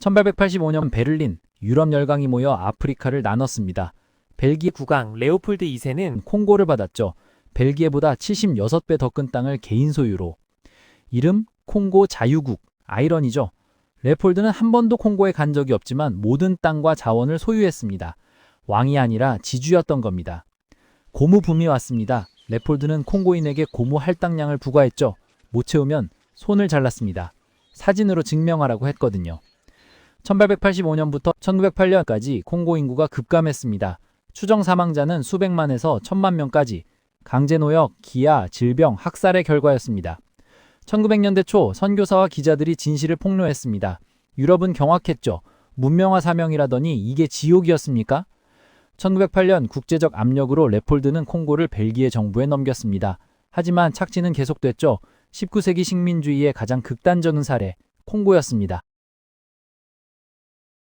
1885년 베를린 유럽 열강이 모여 아프리카를 나눴습니다. 벨기에 국왕 레오폴드 2세는 콩고를 받았죠. 벨기에보다 76배 더 큰 땅을 개인 소유로. 이름 콩고 자유국. 아이러니죠. 레폴드는 한 번도 콩고에 간 적이 없지만 모든 땅과 자원을 소유했습니다. 왕이 아니라 지주였던 겁니다. 고무 붐이 왔습니다. 레폴드는 콩고인에게 고무 할당량을 부과했죠. 못 채우면 손을 잘랐습니다. 사진으로 증명하라고 했거든요. 1885년부터 1908년까지 콩고 인구가 급감했습니다. 추정 사망자는 수백만에서 천만 명까지 강제노역, 기아, 질병, 학살의 결과였습니다. 1900년대 초 선교사와 기자들이 진실을 폭로했습니다. 유럽은 경악했죠. 문명화 사명이라더니 이게 지옥이었습니까? 1908년 국제적 압력으로 레폴드는 콩고를 벨기에 정부에 넘겼습니다. 하지만 착취는 계속됐죠. 19세기 식민주의의 가장 극단적인 사례, 콩고였습니다.